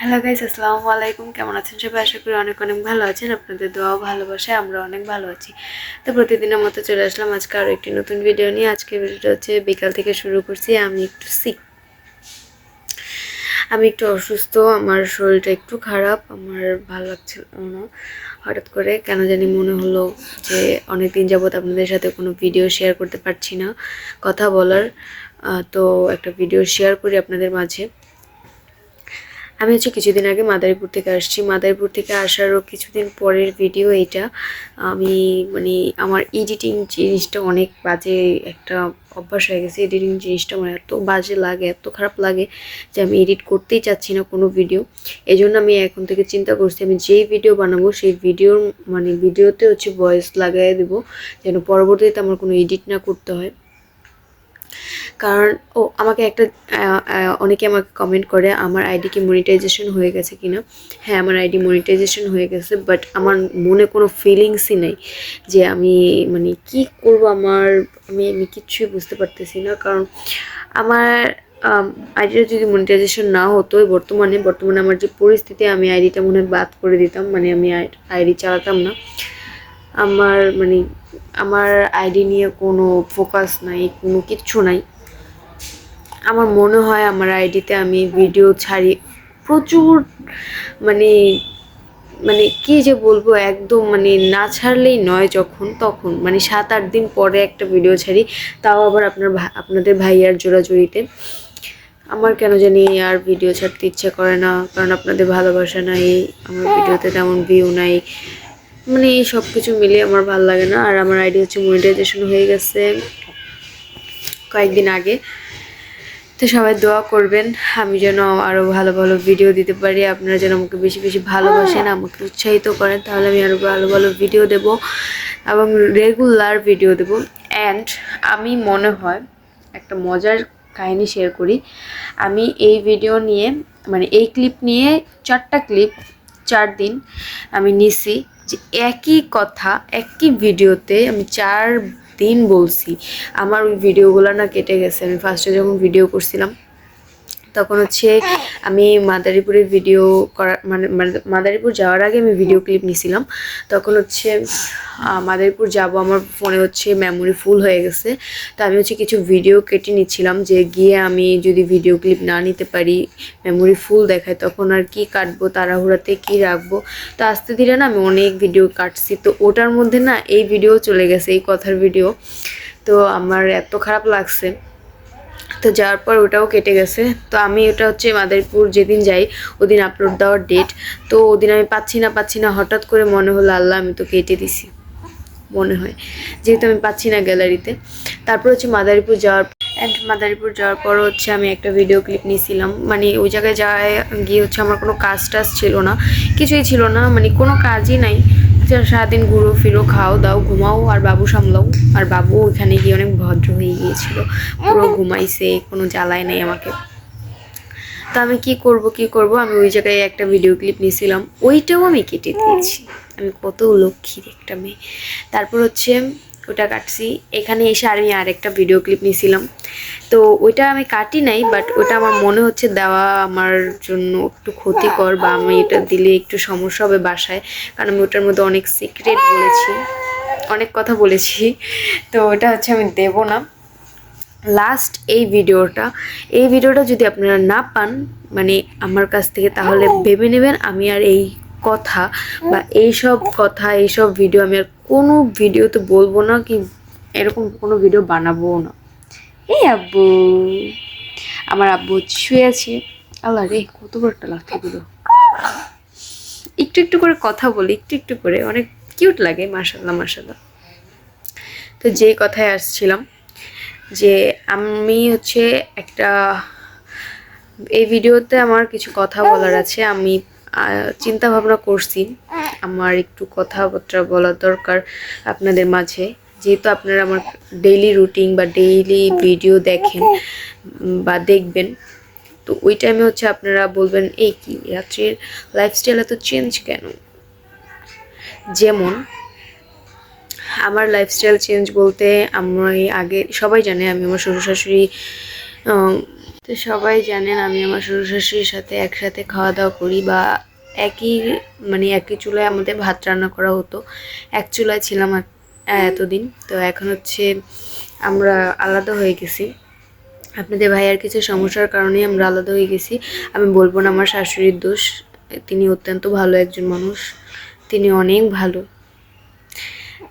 Hello guys আসসালামু আলাইকুম। কেমন আছেন সবাই? আশা করি অনেক অনেক ভালো আছেন। আপনাদের দোয়াও ভালোবাসায় আমরা অনেক ভালো আছি। তো প্রতিদিনের মতো চলে আসলাম আজকে আরও একটি নতুন ভিডিও নিয়ে। আজকে ভিডিওটা হচ্ছে বিকাল থেকে শুরু করছি। আমি একটু সিক আমি একটু অসুস্থ। আমার শরীরটা একটু খারাপ। আমার ভালো লাগছিল না। হঠাৎ করে কেন জানি মনে হলো যে অনেক দিন যাবত আপনাদের সাথে কোনো ভিডিও শেয়ার করতে পারছি না। কথা বলার তো একটা ভিডিও শেয়ার করি আপনাদের মাঝে। আমি হচ্ছে কিছুদিন আগে মাদারীপুর থেকে আসছি। মাদারীপুর থেকে আসারও কিছুদিন পরের ভিডিও এটা। আমি মানে আমার এডিটিং জিনিসটা অনেক বাজে একটা অভ্যাস হয়ে গেছে। এডিটিং জিনিসটা আমার এত বাজে লাগে, এত খারাপ লাগে যে আমি এডিট করতেই চাচ্ছি না কোনো ভিডিও এই জন্য আমি এখন থেকে চিন্তা করছি, আমি যেই ভিডিও বানাবো সেই ভিডিওর মানে ভিডিওতে হচ্ছে ভয়েস লাগাই দেবো, যেন পরবর্তীতে আমার কোনো এডিট না করতে হয়। কারণ ও আমাকে একটা অনেকে আমাকে কমেন্ট করে, আমার আইডি কি মনিটাইজেশন হয়ে গেছে কিনা হ্যাঁ আমার আইডি মনিটাইজেশন হয়ে গেছে বাট আমার মনে কোনো ফিলিংসই নেই যে আমি মানে কি করব আমার, আমি আমি কিচ্ছুই বুঝতে পারতেছি না। কারণ আমার আইডিটা যদি মনিটাইজেশন না হতো বর্তমানে বর্তমানে আমার যে পরিস্থিতি, আমি আইডিটা মনে হয় বাদ করে দিতাম মানে আমি আইডি চালাতাম না। আমার মানে আমার আইডি নিয়ে কোনো ফোকাস নাই, কোনো কিচ্ছু নাই। আমার মনে হয় আমার আইডিতে আমি ভিডিও ছাড়ি। প্রচুর মানে মানে কি যে বলব, একদম মানে না ছাড়লেই নয় যখন তখন। মানে সাত আট দিন পরে একটা ভিডিও ছাড়ি, তাও আবার আপনার আপনাদের ভাইয়ার জোড়াজুড়িতে। আমার কেন জানি আর ভিডিও ছাড়তে ইচ্ছে করে না, কারণ আপনাদের ভালোবাসা নাই, আমার ভিডিওতে তেমন ভিউ নাই। মানে এই সব কিছু মিলিয়ে আমার ভালো লাগে না। আর আমার আইডি হচ্ছে মনিটাইজেশন হয়ে গেছে কয়েকদিন আগে। তো সবাই দোয়া করবেন আমি যেন আরও ভালো ভালো ভিডিও দিতে পারি। আপনারা যেন আমাকে বেশি বেশি ভালোবাসেন আমাকে উৎসাহিত করেন তাহলে আমি আরও ভালো ভালো ভিডিও দেব এবং রেগুলার ভিডিও দেব। অ্যান্ড আমি মনে হয় একটা মজার কাহিনী শেয়ার করি। আমি এই ভিডিও নিয়ে মানে এই ক্লিপ নিয়ে চারটা ক্লিপ চার দিন আমি নিছি যে একই কথা একই ভিডিওতে আমি চার দিন বলছি। আমার ওই ভিডিওগুলো না কেটে গেছে। আমি ফার্স্টে যখন ভিডিও করছিলাম তখন হচ্ছে আমি মাদারীপুরের ভিডিও করা মানে মানে মাদারীপুর যাওয়ার আগে আমি ভিডিও ক্লিপ নিছিলাম। তখন হচ্ছে মাদারীপুর যাব আমার ফোনে হচ্ছে মেমোরি ফুল হয়ে গেছে। তো আমি হচ্ছে কিছু ভিডিও কেটে নিচ্ছিলাম যে গিয়ে আমি যদি ভিডিও ক্লিপ না নিতে পারি মেমোরি ফুল দেখায়, তখন আর কি কাটবো, তাড়াহুড়াতে কি রাখব? তো আস্তে ধীরে না আমি অনেক ভিডিও কাটছি। তো ওটার মধ্যে না এই ভিডিও চলে গেছে, এই কথার ভিডিও তো আমার এত খারাপ লাগছে। তো যাওয়ার পর ওটাও কেটে গেছে। তো আমি ওটা হচ্ছে মাদারীপুর যেদিন যাই, ওদিন আপলোড দেওয়ার ডেট তো ওদিন আমি পাচ্ছি না পাচ্ছি না, হঠাৎ করে মনে হলো, আল্লাহ আমি তো কেটে দিছি। মনে হয়। যেহেতু আমি পাচ্ছি না গ্যালারিতে তারপর হচ্ছে মাদারীপুর যাওয়ার অ্যান্ড মাদারীপুর যাওয়ার পর হচ্ছে আমি একটা ভিডিও ক্লিপ নিয়েছিলাম। মানে ওই জায়গায় যাওয়ায় গিয়ে হচ্ছে আমার কোনো কাজ টাজ ছিল না। কিছুই ছিল না। মানে কোনো কাজই নাই। সারাদিন ঘুরো ফিরো খাও দাও ঘুমাও আর বাবু সামলাও। আর বাবু ওইখানে গিয়ে অনেক ভদ্র হয়ে গিয়েছিল। পুরো ঘুমাইছে কোনো জ্বালায় নেই আমাকে। তো আমি কি করব কি করব? আমি ওই জায়গায় একটা ভিডিও ক্লিপ নিয়েছিলাম। ওইটাও আমি কেটে দিয়েছি। আমি কত লক্ষ্মীর একটা মেয়ে। তারপর হচ্ছে ওটা কাটছি। এখানে এসে আর আমি আরেকটা ভিডিও ক্লিপ নিয়েছিলাম তো ওইটা আমি কাটি নাই বাট ওটা আমার মনে হচ্ছে দেওয়া আমার জন্য একটু ক্ষতিকর বা আমি এটা দিলে একটু সমস্যা হবে বাসায়। কারণ আমি ওটার মধ্যে অনেক সিক্রেট বলেছি। অনেক কথা বলেছি। তো ওটা হচ্ছে আমি দেবো না। লাস্ট এই ভিডিওটা এই ভিডিওটা যদি আপনারা না পান মানে আমার কাছ থেকে, তাহলে ভেবে নেবেন আমি আর এই কথা বা এইসব কথা, এইসব ভিডিও আমি আর কোনো ভিডিওতে বলব না কি এরকম কোনো ভিডিও বানাবো না। এই আব্বু, আমার আব্বু শুয়ে আছে। আল্লাহ রে, কত বড় একটা লাথি দিল। একটু একটু করে কথা বলি, একটু একটু করে, অনেক কিউট লাগে মার্শাল্লাহ মার্শাল্লাহ তো যেই কথায় আসছিলাম যে আমি হচ্ছে একটা, এই ভিডিওতে আমার কিছু কথা বলার আছে, আমি চিন্তা ভাবনা করছি। আমার একটু কথাবার্তা বলার দরকার আপনাদের মাঝে। যেহেতু আপনারা আমার ডেইলি রুটিন বা ডেইলি ভিডিও দেখেন বা দেখবেন, তো ওই টাইমে হচ্ছে আপনারা বলবেন, এই কি, রাত্রির লাইফস্টাইল এত চেঞ্জ কেন? যেমন, আমার লাইফস্টাইল চেঞ্জ বলতে আমি আগে, সবাই জানে আমি আমার শ্বশুর শাশুড়ি তো সবাই জানেন আমি আমার শ্বশুর শাশুড়ির সাথে একসাথে খাওয়া দাওয়া করি বা একই মানে একই চুলায় আমাদের ভাত রান্না করা হতো। এক চুলায় ছিলাম এতদিন। তো এখন হচ্ছে আমরা আলাদা হয়ে গেছি। আপনাদের ভাইয়ার কিছু সমস্যার কারণেই আমরা আলাদা হয়ে গেছি। আমি বলব না আমার শাশুড়ির দোষ। তিনি অত্যন্ত ভালো একজন মানুষ। তিনি অনেক ভালো।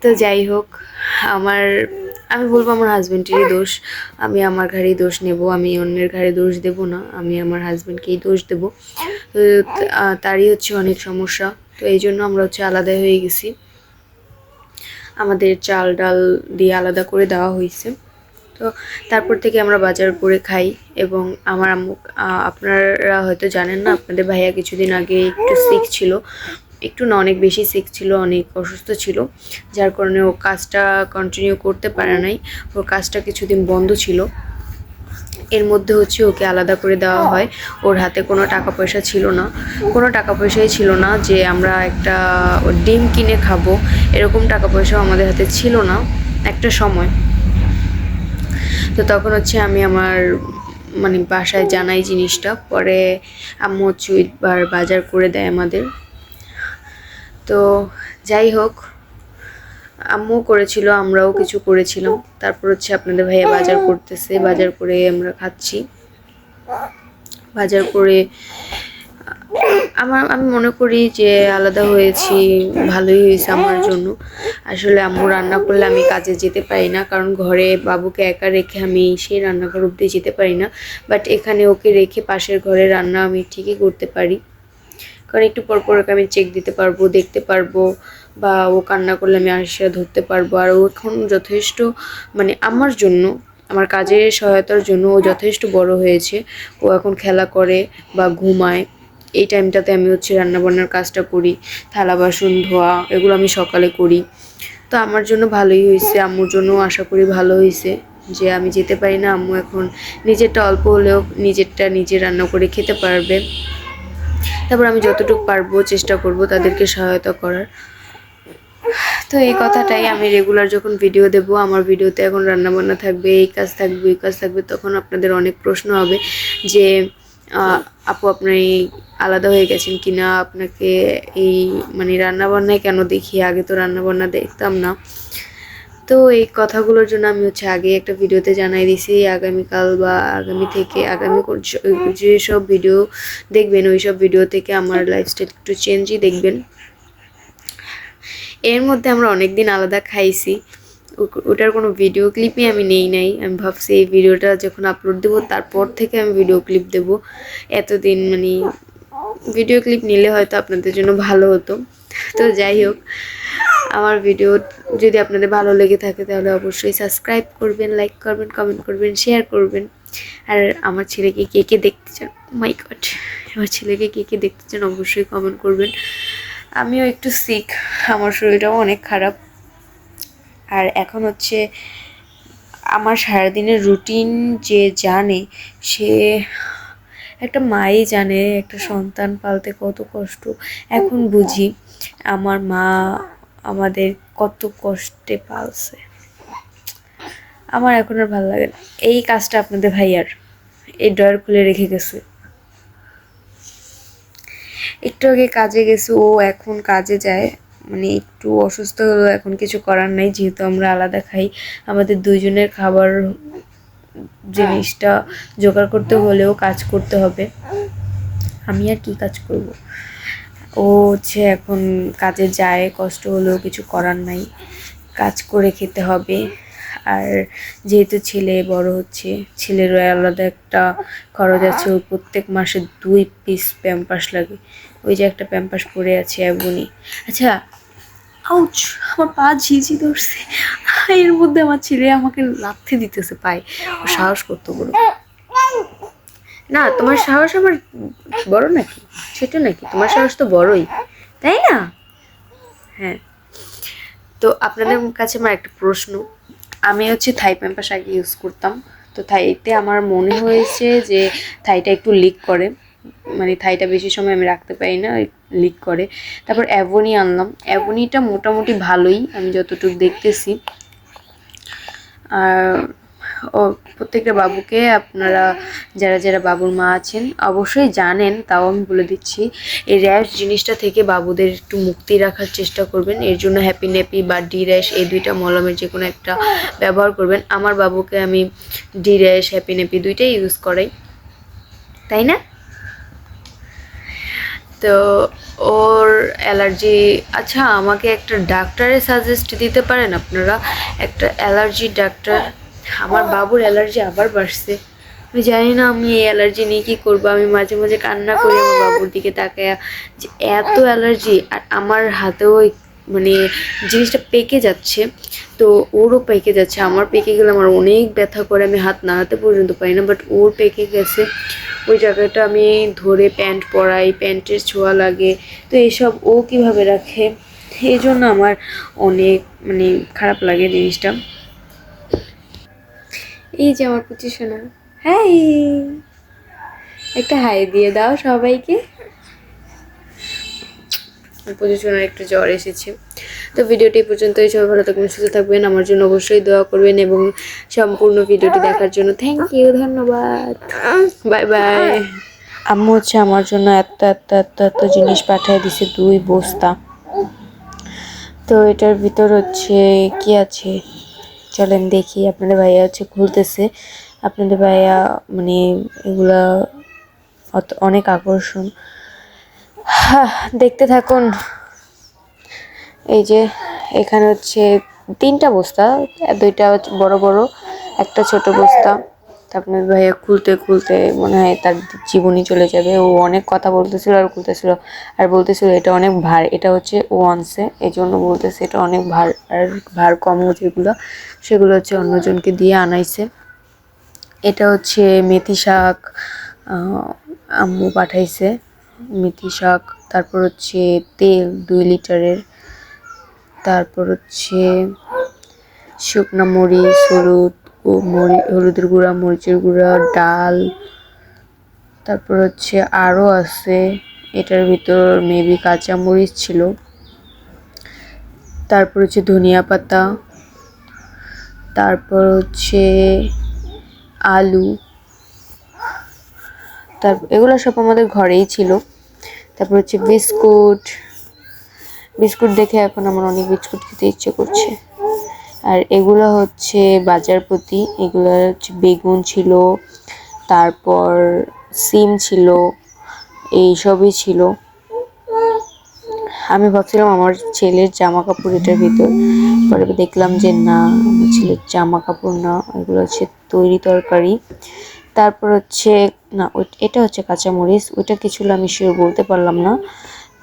তো যাই হোক, আমার আমি বলব আমার হাজব্যান্ডেরই দোষ। আমি আমার ঘাড়েই দোষ নেব, আমি অন্যের ঘাড়ে দোষ দেব না, আমি আমার হাজব্যান্ডকেই দোষ দেব। তো তারই হচ্ছে অনেক সমস্যা। তো এই জন্য আমরা হচ্ছে আলাদা হয়ে গেছি। আমাদের চাল ডাল দিয়ে আলাদা করে দেওয়া হয়েছে। তো, তারপর থেকে আমরা বাজার করে খাই এবং আমার আম্মু আপনারা হয়তো জানেন না, আপনাদের ভাইয়া কিছুদিন আগে একটু সিক ছিল। একটু না অনেক বেশি সিক ছিল, অনেক অসুস্থ ছিল, যার কারণে ও কাজটা কন্টিনিউ করতে পারে নাই। ওর কাজটা কিছুদিন বন্ধ ছিল। এর মধ্যে হচ্ছে ওকে আলাদা করে দেওয়া হয়। ওর হাতে কোনো টাকা পয়সা ছিল না। কোনো টাকা পয়সাই ছিল না যে আমরা একটা ডিম কিনে খাব। এরকম টাকা পয়সাও আমাদের হাতে ছিল না একটা সময়। তো তখন হচ্ছে আমি আমার মানে বাসায় জানাই জিনিসটা। পরে আম্মু হচ্ছে বাজার করে দেয় আমাদের। তো যাই হোক আম্মু করেছিল, আমরাও কিছু করেছিলাম। তারপর হচ্ছে আপনাদের ভাইয়া বাজার করতেছে, বাজার করে আমরা খাচ্ছি। বাজার করে, আমার, আমি মনে করি যে আলাদা হয়েছি, ভালোই হয়েছে আমার জন্য। আসলে আম্মু রান্না করলে আমি কাজে যেতে পারি না, কারণ ঘরে বাবুকে একা রেখে আমি সেই রান্নাঘর অব্দি যেতে পারি না। বাট এখানে ওকে রেখে পাশের ঘরে রান্না আমি ঠিকই করতে পারি। কারণ একটু পর পর ওকে আমি চেক দিতে পারব, দেখতে পারব বা ও কান্না করলে আমি আসিয়া ধরতে পারব। আর ও এখন যথেষ্ট মানে আমার জন্য, আমার কাজের সহায়তার জন্য ও যথেষ্ট বড় হয়েছে। ও এখন খেলা করে বা ঘুমায়। এই টাইমটাতে আমি হচ্ছে রান্নাবান্নার কাজটা করি, থালা, বাসন, ধোয়া, এগুলো আমি সকালে করি। তো আমার জন্য ভালোই হয়েছে, আম্মুর জন্য আশা করি ভালো হয়েছে যে আমি যেতে পারি না। আম্মু এখন নিজেরটা অল্প হলেও নিজেরটা নিজে রান্না করে খেতে পারবে। তারপর আমি যতটুকু পারব চেষ্টা করব তাদেরকে সহায়তা করার। তো এই কথাটাই আমি রেগুলার যখন ভিডিও দেব, আমার ভিডিওতে এখন রান্নাবান্না থাকবে, এই কাজ থাকবে এই কাজ থাকবে, তখন আপনাদের অনেক প্রশ্ন হবে যে আপু আপনি আলাদা হয়ে গেছেন কিনা? আপনাকে এই মানে রান্নাবান্নায় কেন দেখি? আগে তো রান্নাবান্না দেখতাম না। তো এই কথাগুলোর জন্য আমি হচ্ছে আগে একটা ভিডিওতে জানাই দিছি, আগামীকাল বা আগামী থেকে, আগামী যেসব ভিডিও দেখবেন, ওই সব ভিডিও থেকে আমার লাইফস্টাইল একটু চেঞ্জই দেখবেন। এর মধ্যে আমরা অনেক দিন আলাদা খাইছি ওটার কোনো ভিডিও ক্লিপই আমি নেই নাই, আমি ভাবছি এই ভিডিওটা যখন আপলোড দেবো, তারপর থেকে আমি ভিডিও ক্লিপ দেব। এতদিন মানে ভিডিও ক্লিপ নিলে হয়তো আপনাদের জন্য ভালো হতো। তো যাই হোক আমার ভিডিও যদি আপনাদের ভালো লেগে থাকে তাহলে অবশ্যই সাবস্ক্রাইব করবেন লাইক করবেন কমেন্ট করবেন শেয়ার করবেন। আর আমার ছেলেকে কে কে দেখতে চান? মাই গড আমার ছেলেকে কে কে দেখতে চান অবশ্যই কমেন্ট করবেন। আমিও একটু সিক আমার শরীরটাও অনেক খারাপ। আর এখন হচ্ছে আমার সারাদিনের রুটিন যে জানে, সে একটা মাই জানে, একটা সন্তান পালতে কত কষ্ট। এখন বুঝি আমার মা আমাদের কত কষ্টে পালছে। আমার এখন আর ভালো লাগে না। এই কাজটা আপনাদের ভাইয়ার। এই ড্রয়ার খুলে রেখে গেছে। একটু আগে কাজে গেছে, ও এখন কাজে যায়। মানে একটু অসুস্থ হলেও এখন কিছু করার নাই, যেহেতু আমরা আলাদা খাই। আমাদের দুইজনের খাবার জিনিসটা জোগাড় করতে হলেও কাজ করতে হবে। আমি আর কি কাজ করব? ও হচ্ছে এখন কাজে যায়, কষ্ট হলেও কিছু করার নাই। কাজ করে খেতে হবে। আর যেহেতু ছেলে, বড় হচ্ছে, ছেলেরও আলাদা একটা খরচ আছে। ওর প্রত্যেক মাসে দুই পিস প্যাম্পাস লাগে। ওই যে একটা প্যাম্পাস পরে আছে এমনই আচ্ছা আউচ আমার পা ঝিঝি ধরছে। এর মধ্যে আমার ছেলে আমাকে লাথি দিতেছে পায়ে। ও সাহস করতে বড়। না, তোমার সাহস আমার বড় নাকি? ছোট নাকি? তোমার সাহস তো বড়ই, তাই না? হ্যাঁ। তো আপনাদের কাছে আমার একটা প্রশ্ন। আমি হচ্ছে থাই প্যাম্পাস আগে ইউজ করতাম। তো থাইতে আমার মনে হয়েছে যে থাইটা একটু লিক করে। মানে থাইটা বেশি সময় আমি রাখতে পারি না লিক করে। তারপর অ্যাভনি আনলাম। অ্যাভনিটা মোটামুটি ভালোই, আমি যতটুকু দেখতেছি। আর ও প্রত্যেকটা বাবুকে আপনারা যারা যারা বাবুর মা আছেন অবশ্যই জানেন, তাও আমি বলে দিচ্ছি, এই র্যাশ জিনিসটা থেকে বাবুদের একটু মুক্তি রাখার চেষ্টা করবেন। এর জন্য হ্যাপি ন্যাপি বা ডি র্যাশ এই দুইটা মলমের যে কোনো একটা ব্যবহার করবেন। আমার বাবুকে আমি ডি র্যাশ হ্যাপি ন্যাপি দুইটাই ইউজ করাই। তাই না? তো ওর অ্যালার্জি আচ্ছা আমাকে একটা ডাক্তারের সাজেস্ট দিতে পারেন আপনারা? একটা অ্যালার্জি ডাক্তার আমার বাবুর অ্যালার্জি আবার বাড়ছে। আমি জানি না আমি এই অ্যালার্জি নিয়ে কী করব। আমি মাঝে মাঝে কান্না করি আমার বাবুর দিকে তাকায়। যে এত অ্যালার্জি, আর আমার হাতেও মানে জিনিসটা পেকে যাচ্ছে। তো ওরও পেকে যাচ্ছে। আমার পেকে গেলে আমার অনেক ব্যথা করে। আমি হাত নাড়াতে পর্যন্ত পারি না বাট ওর পেকে গেছে। ওই জায়গাটা আমি ধরে প্যান্ট পরাই, প্যান্টের ছোঁয়া লাগে। তো এইসব ও কীভাবে রাখে? এই জন্য আমার অনেক মানে খারাপ লাগে জিনিসটা। এই যে আমার পুচি শোনা হাই একটা হাই দিয়ে দাও সবাইকে। পজিশনের একটু জ্বর এসেছে। তো ভিডিওটি এই পর্যন্তই। সবাই ভালো থাকবেন, সুস্থ থাকবেন। আমার জন্য অবশ্যই দোয়া করবেন এবং সম্পূর্ণ ভিডিওটি দেখার জন্য থ্যাংক ইউ ধন্যবাদ। বাই বাই আম্মু হচ্ছে আমার জন্য এত এত এত এত জিনিস পাঠিয়ে দিছে, দুই বস্তা। তো এটার ভিতর হচ্ছে কি আছে? চলেন দেখি, আপনাদের ভাইয়া হচ্ছে খুলতেছে আপনাদের ভাইয়া মানে এগুলা অনেক আকর্ষণ। দেখতে থাকুন। এই যে এখানে হচ্ছে তিনটা বস্তা, দুইটা বড় বড়, একটা ছোট বস্তা। তা আপনার ভাইয়া খুলতে খুলতে মনে হয় তার জীবনই চলে যাবে। ও অনেক কথা বলতেছিল আর খুলতেছিল। আর বলতেছিল, এটা অনেক ভার, এটা হচ্ছে ও আনছে এই জন্য বলতেছে, এটা অনেক ভার, আর ভার কম যেগুলো, সেগুলো হচ্ছে অন্যজনকে দিয়ে আনাইছে। এটা হচ্ছে মেথি শাক আম্মু পাঠাইছে মেথি শাক। তারপর হচ্ছে তেল দুই লিটারের। তারপর হচ্ছে শুকনো মরিচ, হলুদ ও মরি, হলুদের গুঁড়া, মরিচের গুঁড়া, ডাল। তারপর হচ্ছে আরও আছে। এটার ভিতর মেবি কাঁচা মরিচ ছিল। তারপর হচ্ছে ধনিয়া পাতা। তারপর হচ্ছে আলু। তারপর এগুলো সব আমাদের ঘরেই ছিল। তারপর হচ্ছে বিস্কুট। বিস্কুট দেখে এখন আমার অনেক বিস্কুট খেতে ইচ্ছে করছে। আর এগুলো হচ্ছে বাজার প্রতি এগুলো হচ্ছে বেগুন ছিল, তারপর সিম ছিল এই সবই ছিল। আমি ভাবছিলাম আমার ছেলের জামা কাপড় এটার ভিতর। পরে দেখলাম যে না ছেলের জামা কাপড় না, এগুলো হচ্ছে তৈরি তরকারি। তারপর হচ্ছে, না এটা হচ্ছে কাঁচামরিচ, ওইটা কিছু আমি শিওর বলতে পারলাম না।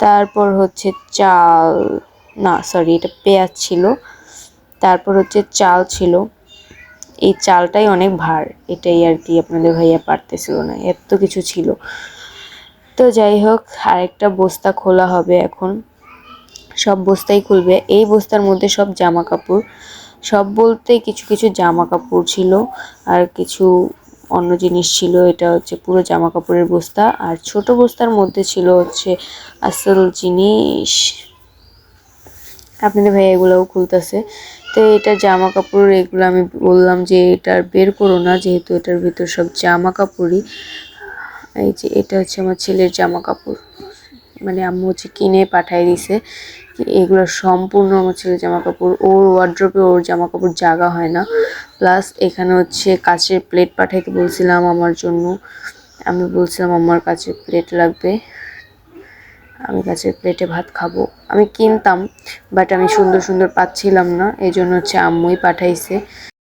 তারপর হচ্ছে চাল, না সরি এটা পেঁয়াজ ছিল। তারপর হচ্ছে চাল ছিল। এই চালটাই অনেক ভার, এটাই আর কি আপনাদের ভাইয়া পারতেছিল না, এত কিছু ছিল। তো যাই হোক, আরেকটা বস্তা খোলা হবে এখন। সব বস্তাই খুলবে। এই বস্তার মধ্যে সব জামা কাপড় সব বলতে কিছু কিছু জামা কাপড় ছিল আর কিছু অন্য জিনিস ছিল। এটা হচ্ছে পুরো জামা কাপড়ের বস্তা। আর ছোট বস্তার মধ্যে ছিল হচ্ছে আসল জিনিস। আপনাদের ভাই এগুলোও খুলতেছে। তো এটা জামা কাপড় এগুলো আমি বললাম যে এটা বের করো না, যেহেতু এটার ভিতর সব জামা কাপড়ই এই যে এটা হচ্ছে আমার ছেলের জামা কাপড় মানে আম্মু হচ্ছে কিনে পাঠাই দিছে। এগুলো সম্পূর্ণ আমার ছেলের জামা কাপড় ওর ওয়ার্ড্রপে ওর জামা কাপড় জাগা হয় না। প্লাস এখানে হচ্ছে কাচের প্লেট পাঠাইতে বলছিলাম আমার জন্য। আমি বলছিলাম আমার কাছে প্লেট লাগবে। আমি গাছের প্লেটে ভাত খাব। আমি কিনতাম বাট আমি সুন্দর সুন্দর পাচ্ছিলাম না এই জন্য হচ্ছে আম্মুই পাঠাইছে।